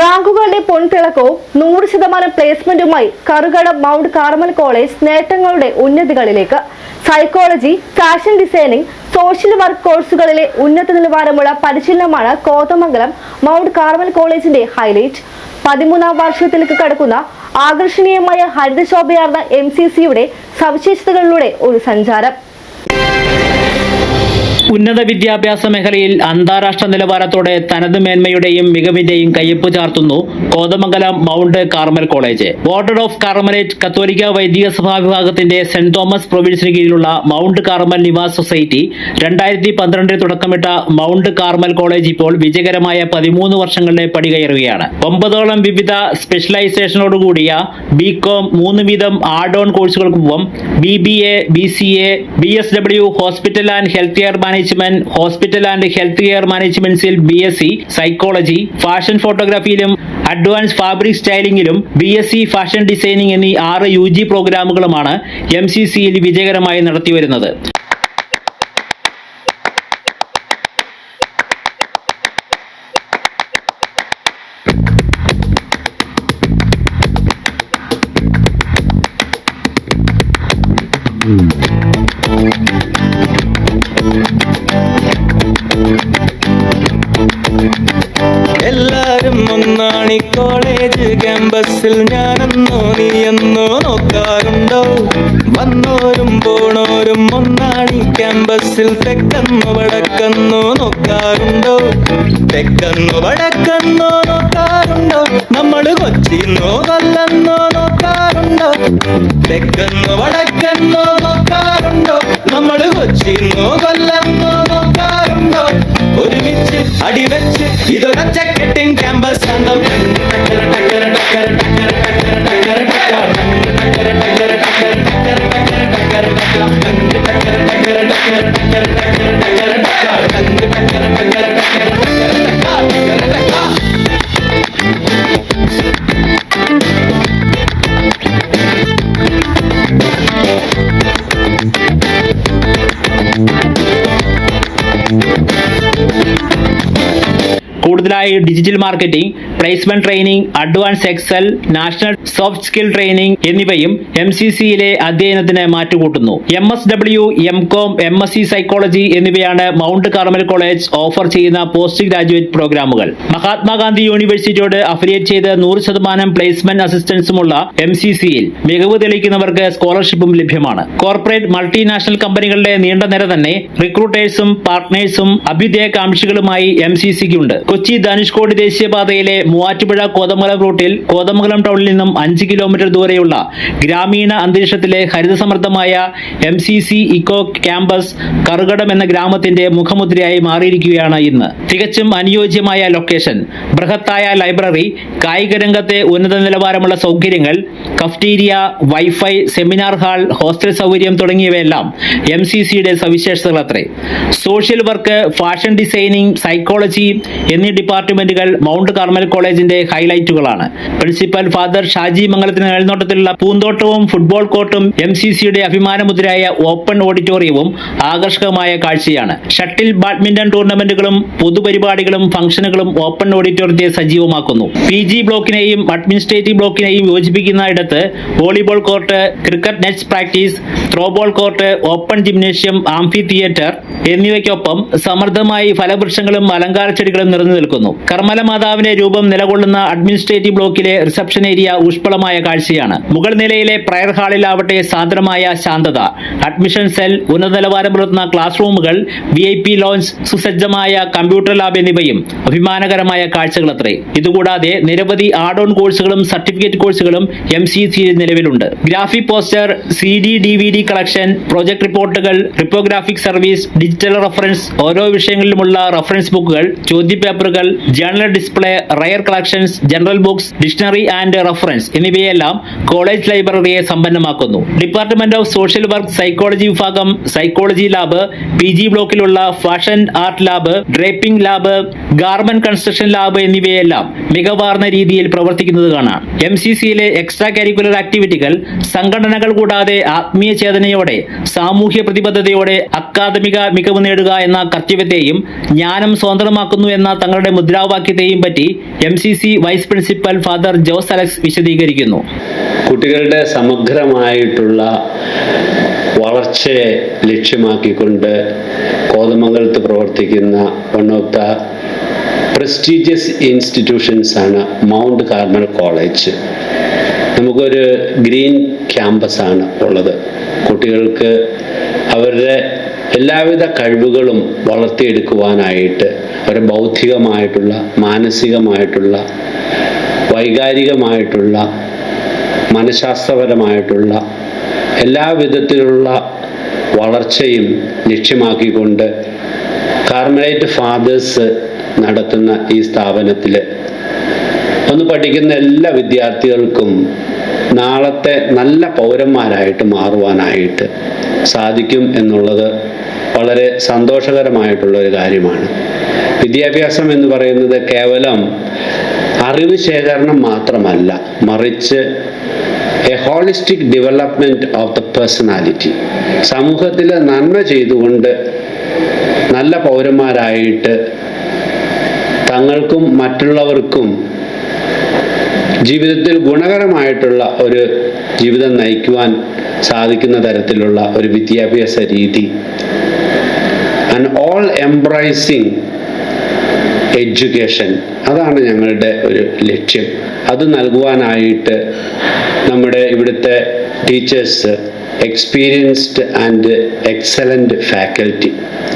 റാങ്കുകളുടെ പൊൻതിളക്കവും നൂറ് ശതമാനം പ്ലേസ്മെന്റുമായി കറുകട മൗണ്ട് കാർമൽ കോളേജ് നേട്ടങ്ങളുടെ ഉന്നതികളിലേക്ക്. Psychology fashion designing social work കോഴ്സുകളിലെ ഉന്നത നിലവാരമുള്ള പരിശീലനമാണ് കോതമംഗലം മൗണ്ട് കാർമൽ കോളേജിന്റെ ഹൈലൈറ്റ് പതിമൂന്നാം വർഷത്തിലേക്ക് കടക്കുന്ന ആകർഷണീയമായ ഹരിതശോഭയാർന്ന എം സി സിയുടെ സവിശേഷതകളിലൂടെ ഒരു സഞ്ചാരം. ഉന്നത വിദ്യാഭ്യാസ മേഖലയിൽ അന്താരാഷ്ട്ര നിലവാരത്തോടെ തനത് മേന്മയുടെയും മികവിന്റെയും കയ്യൊപ്പ് ചാർത്തുന്നു Kothamangalam Mount Carmel college. Order of Carmelite കത്തോലിക്ക വൈദിക സഭാ വിഭാഗത്തിന്റെ സെന്റ് തോമസ് പ്രൊവിൻസിന് കീഴിലുള്ള മൗണ്ട് കാർമൽ നിവാസ് സൊസൈറ്റി രണ്ടായിരത്തി പന്ത്രണ്ടിൽ തുടക്കമിട്ട മൗണ്ട് കാർമൽ കോളേജ് ഇപ്പോൾ വിജയകരമായ പതിമൂന്ന് വർഷങ്ങളുടെ പടി കയറുകയാണ് ഒമ്പതോളം വിവിധ സ്പെഷ്യലൈസേഷനോടുകൂടിയ ബി കോം മൂന്ന് വീതം add on കോഴ്സുകൾക്കൊപ്പം B B A B C A B S W hospital and health care management hospital and health care മാനേജ്മെന്റ്സിൽ B S C psychology fashion ഫോട്ടോഗ്രാഫിയിലും advance fabric സ്റ്റൈലിംഗിലും B S C fashion designing എന്നീ ആറ് U G പ്രോഗ്രാമുകളുമാണ് M C സിയിൽ വിജയകരമായി നടത്തിവരുന്നത്. എല്ലാരും college ഞാനെന്നോ നീയെന്നോ നോക്കാറുണ്ടോ? വന്നോരും പോണോരും ഒന്നാണി ക്യാമ്പസിൽ തെക്കെന്നോ വടക്കെന്നോ നോക്കാറുണ്ടോ? തെക്കെന്നോ വടക്കെന്നോ നോക്കാറുണ്ടോ? നമ്മൾ കൊച്ചിന്നോ കൊല്ലെന്നോ നോക്കാറുണ്ടോ? തെക്കെന്നോ വടക്കെന്നോ നോക്കാറുണ്ടോ? നമ്മൾ കൊച്ചിന്നോ കൊല്ലെന്നോ നോക്കാറുണ്ടോ? ഒരുമിച്ച് അടിവെച്ച് ഇതൊരൊറ്റ കെട്ടിൻ ക്യാമ്പസ് അന്തം digital marketing placement training advance excel national soft skill training എന്നിവയും എം സി സിയിലെ അധ്യയനത്തിന് മാറ്റുകൂട്ടുന്നു. M S W M com M S C psychology എന്നിവയാണ് മൗണ്ട് കാർമൽ കോളേജ് ഓഫർ ചെയ്യുന്ന പോസ്റ്റ് ഗ്രാജുവേറ്റ് പ്രോഗ്രാമുകൾ മഹാത്മാഗാന്ധി യൂണിവേഴ്സിറ്റിയോട് അഫിലിയേറ്റ് ചെയ്ത് നൂറ് ശതമാനം പ്ലേസ്മെന്റ് അസിസ്റ്റൻസുമുള്ള എം സി സിയിൽ മികവ് തെളിയിക്കുന്നവർക്ക് സ്കോളർഷിപ്പും ലഭ്യമാണ്. കോർപ്പറേറ്റ് മൾട്ടിനാഷണൽ കമ്പനികളുടെ നീണ്ട നിര തന്നെ റിക്രൂട്ടേഴ്സും പാർട്ട്നേഴ്സും അഭ്യുദയകാംക്ഷികളുമായി എം സി സിക്ക് ഉണ്ട്. കൊച്ചി ധനുഷ്കോടി ദേശീയപാതയിലെ മൂവാറ്റുപുഴ കോതമംഗലം റൂട്ടിൽ കോതമംഗലം ടൗണിൽ നിന്നും അഞ്ച് കിലോമീറ്റർ ദൂരെയുള്ള ഗ്രാമീണ അന്തരീക്ഷത്തിലെ ഹരിതസമൃദ്ധമായ M C C eco campus Karukadam എന്ന ഗ്രാമത്തിന്റെ മുഖമുദ്രയായി മാറിയിരിക്കുകയാണ് ഇന്ന്. തികച്ചും അനുയോജ്യമായ ലൊക്കേഷൻ ബൃഹത്തായ ലൈബ്രറി കായിക രംഗത്തെ ഉന്നത നിലവാരമുള്ള സൗകര്യങ്ങൾ cafeteria wifi seminar hall hostel സൗകര്യം തുടങ്ങിയവയെല്ലാം എം സി സിയുടെ സവിശേഷതകളത്രേ social work fashion designing psychology എന്നീ ഡിപ്പാർട്ട്മെന്റുകൾ മൗണ്ട് കാർമൽ കോളേജിന്റെ ഹൈലൈറ്റുകളാണ്. പ്രിൻസിപ്പൽ ഫാദർ ഷാജി മംഗലത്തിന് മേൽനോട്ടത്തിലുള്ള പൂന്തോട്ടവും ഫുട്ബോൾ കോർട്ടും എം സി സിയുടെ അഭിമാനമുദ്രയായ ഓപ്പൺ ഓഡിറ്റോറിയവും ആകർഷകമായ കാഴ്ചയാണ്. ഷട്ടിൽ ബാഡ്മിന്റൺ ടൂർണമെന്റുകളും പൊതുപരിപാടികളും ഫംഗ്ഷനുകളും ഓപ്പൺ ഓഡിറ്റോറിയത്തെ സജീവമാക്കുന്നു. പി ജി ബ്ലോക്കിനെയും അഡ്മിനിസ്ട്രേറ്റീവ് ബ്ലോക്കിനെയും യോജിപ്പിക്കുന്ന ഇടത്ത് volleyball court cricket nets practice throwball court open gymnasium amphitheatre എന്നിവയ്ക്കൊപ്പം സമൃദ്ധമായി ഫലവൃക്ഷങ്ങളും അലങ്കാര ചെടികളും നിറഞ്ഞു നിൽക്കുന്നു. കർമ്മല മാതാവിന്റെ രൂപം നിലകൊള്ളുന്ന അഡ്മിനിസ്ട്രേറ്റീവ് ബ്ലോക്കിലെ റിസപ്ഷൻ ഏരിയ ഊഷ്പളമായ കാഴ്ചയാണ്. മുകൾ നിലയിലെ പ്രയർ ഹാളിലാവട്ടെ സാന്ദ്രമായ ശാന്തത. അഡ്മിഷൻ സെൽ ഉന്നത നിലവാരം പുലർത്തുന്ന ക്ലാസ് റൂമുകൾ വി ഐ പി ലോഞ്ച് സുസജ്ജമായ കമ്പ്യൂട്ടർ ലാബ് എന്നിവയും അഭിമാനകരമായ കാഴ്ചകളത്രേ. ഇതുകൂടാതെ നിരവധി ആഡ് ഓൺ കോഴ്സുകളും സർട്ടിഫിക്കറ്റ് കോഴ്സുകളും എം സി സി നിലവിലുണ്ട്. ഗ്രാഫി poster C D D V D collection project റിപ്പോർട്ടുകൾ റിപ്പോഗ്രാഫിക് സർവീസ് ഡിജിറ്റൽ റഫറൻസ് ഓരോ വിഷയങ്ങളിലുമുള്ള റഫറൻസ് ബുക്കുകൾ ചോദ്യപേപ്പറുകൾ journal display rare collections general books dictionary and reference എന്നിവയെല്ലാം കോളേജ് ലൈബ്രറിയെ സമ്പന്നമാക്കുന്നു. Department of social work psychology വിഭാഗം psychology lab P G ബ്ലോക്കിലുള്ള fashion art lab draping lab garment construction lab എന്നിവയെല്ലാം മികവാർന്ന രീതിയിൽ പ്രവർത്തിക്കുന്നത് കാണാം. എം സി സിയിലെ എക്സ്ട്രാ കരിക്കുലർ ആക്ടിവിറ്റികൾ സംഘടനകൾ കൂടാതെ ആത്മീയ ചേതനയോടെ സാമൂഹ്യ പ്രതിബദ്ധതയോടെ അക്കാദമിക മികവ് നേടുക എന്ന കർത്തവ്യത്തെയും ജ്ഞാനം സ്വതന്ത്രമാക്കുന്നു എന്ന തങ്ങളുടെ മുദ്രാവാക്യത്തെയും പറ്റി M C C vice principal father Jose Alex വിശദീകരിക്കുന്നു. കുട്ടികളുടെ സമഗ്രമായിട്ടുള്ള വളർച്ചയെ ലക്ഷ്യമാക്കിക്കൊണ്ട് കോതമംഗലത്ത് പ്രവർത്തിക്കുന്ന one of the prestigious institutions ആണ് മൗണ്ട് കാർമൽ കോളേജ് നമുക്കൊരു ഗ്രീൻ ക്യാമ്പസ് ആണ് ഉള്ളത്. കുട്ടികൾക്ക് അവരുടെ എല്ലാവിധ കഴിവുകളും വളർത്തിയെടുക്കുവാനായിട്ട് അവരുടെ ബൗദ്ധികമായിട്ടുള്ള മാനസികമായിട്ടുള്ള വൈകാരികമായിട്ടുള്ള മനഃശാസ്ത്രപരമായിട്ടുള്ള എല്ലാ വിധത്തിലുള്ള വളർച്ചയും ലക്ഷ്യമാക്കിക്കൊണ്ട് കാർമലൈറ്റ് ഫാദേഴ്സ് നടത്തുന്ന ഈ സ്ഥാപനത്തിൽ ഒന്ന് പഠിക്കുന്ന എല്ലാ വിദ്യാർത്ഥികൾക്കും നാളത്തെ നല്ല പൗരന്മാരായിട്ട് മാറുവാനായിട്ട് സാധിക്കും എന്നുള്ളത് വളരെ സന്തോഷകരമായിട്ടുള്ള ഒരു കാര്യമാണ്. വിദ്യാഭ്യാസം എന്ന് പറയുന്നത് കേവലം അറിവ് ശേഖരണം മാത്രമല്ല മറിച്ച് a holistic development of the personality സമൂഹത്തിൽ നന്മ ചെയ്തുകൊണ്ട് നല്ല പൗരന്മാരായിട്ട് തങ്ങൾക്കും മറ്റുള്ളവർക്കും ജീവിതത്തിൽ ഗുണകരമായിട്ടുള്ള ഒരു ജീവിതം നയിക്കുവാൻ സാധിക്കുന്ന തരത്തിലുള്ള ഒരു വിദ്യാഭ്യാസ രീതി. ആൻഡ് ഓൾ എംബ്രൈസിങ് എഡ്യൂക്കേഷൻ അതാണ് ഞങ്ങളുടെ ഒരു ലക്ഷ്യം. അത് നൽകുവാനായിട്ട് നമ്മുടെ ഇവിടുത്തെ teachers experienced and excellent faculty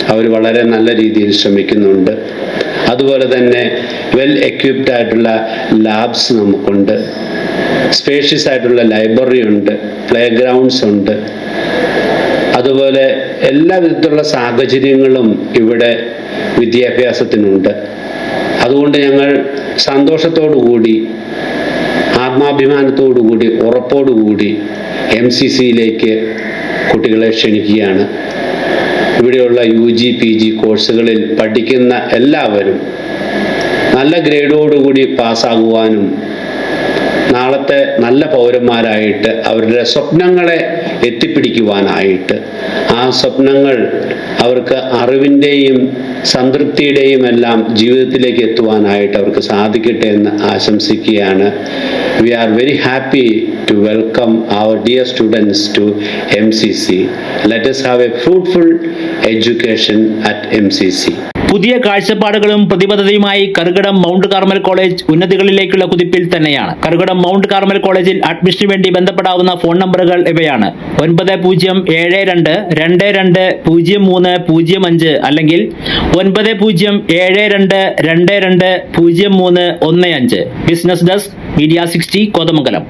അവർ വളരെ നല്ല രീതിയിൽ ശ്രമിക്കുന്നുണ്ട്. അതുപോലെ തന്നെ വെൽ എക്വിപ്ഡ് ആയിട്ടുള്ള ലാബ്സ് നമുക്കുണ്ട്. സ്പേഷ്യസ് ആയിട്ടുള്ള ലൈബ്രറി ഉണ്ട് പ്ലേ ഗ്രൗണ്ട്സ് ഉണ്ട്. അതുപോലെ എല്ലാ വിധത്തിലുള്ള സാഹചര്യങ്ങളും ഇവിടെ വിദ്യാഭ്യാസത്തിനുണ്ട്. അതുകൊണ്ട് ഞങ്ങൾ സന്തോഷത്തോടു കൂടി ആത്മാഭിമാനത്തോടു കൂടി ഉറപ്പോടുകൂടി എം സി സിയിലേക്ക് കുട്ടികളെ ക്ഷണിക്കുകയാണ്. ഇവിടെയുള്ള യു ജി പി ജി കോഴ്സുകളിൽ പഠിക്കുന്ന എല്ലാവരും നല്ല ഗ്രേഡോടുകൂടി പാസ്സാകുവാനും നാളത്തെ നല്ല പൗരന്മാരായിട്ട് അവരുടെ സ്വപ്നങ്ങളെ എത്തിപ്പിടിക്കുവാനായിട്ട് ആ സ്വപ്നങ്ങൾ അവർക്ക് അറിവിന്റെയും സംതൃപ്തിയുടെയും എല്ലാം ജീവിതത്തിലേക്ക് എത്തുവാനായിട്ട് അവർക്ക് സാധിക്കട്ടെ എന്ന് ആശംസിക്കുകയാണ്. We are very happy to welcome our dear students to M C C let's have a fruitful education at M C C പുതിയ കാഴ്ചപ്പാടുകളും പ്രതിബദ്ധതയുമായി കറുകടം മൗണ്ട് കാർമൽ കോളേജ് ഉന്നതികളിലേക്കുള്ള കുതിപ്പിൽ തന്നെയാണ്. കറുകടം മൗണ്ട് കാർമൽ കോളേജിൽ അഡ്മിഷന് വേണ്ടി ബന്ധപ്പെടാവുന്ന ഫോൺ നമ്പറുകൾ ഇവയാണ്. ഒൻപത് പൂജ്യം ഏഴ് രണ്ട് രണ്ട് രണ്ട് പൂജ്യം മൂന്ന് പൂജ്യം അഞ്ച് അല്ലെങ്കിൽ ഒൻപത് പൂജ്യം ഏഴ് രണ്ട് രണ്ട് രണ്ട് പൂജ്യം മൂന്ന് ഒന്ന് അഞ്ച്. Business desk media sixty Kothamangalam.